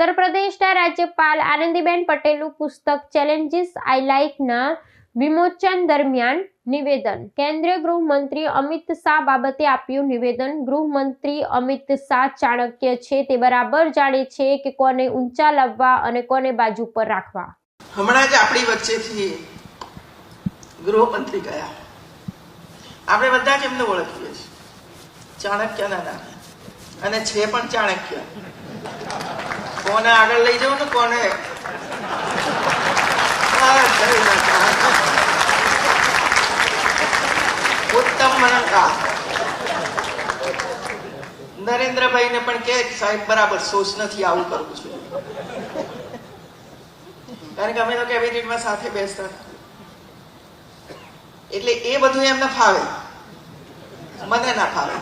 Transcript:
ઉત્તર પ્રદેશના રાજ્યપાલ આનંદીબેન પટેલનું પુસ્તક ચેલેન્જીસ આઈ લાઇકના વિમોચન દરમિયાન નિવેદન. કેન્દ્રીય ગૃહમંત્રી અમિત શાહ બાબતે આપ્યું નિવેદન. ગૃહમંત્રી અમિત શાહ ચાણક્ય છે તે બરાબર જાણે છે કે કોને ઊંચા લાવવા અને કોને બાજુ પર રાખવા. હમણાં જ આપણી વચ્ચેથી ગૃહમંત્રી ગયા. આપણે બધા જ એમને ઓળખીએ છીએ. ચાણક્યના નામે. અને છે પણ ચાણક્ય. કોને આગળ લઈ જવું ને કોને. ઉત્તમ મણકા નરેન્દ્રભાઈને પણ કે, સાહેબ, બરાબર, સોચ નથી, આવું કરવું છું. કારણ કે અમે તો કેબિનેટમાં સાથે બેસતા એટલે એ બધું એમને ફાવે. મને ના ફાવે.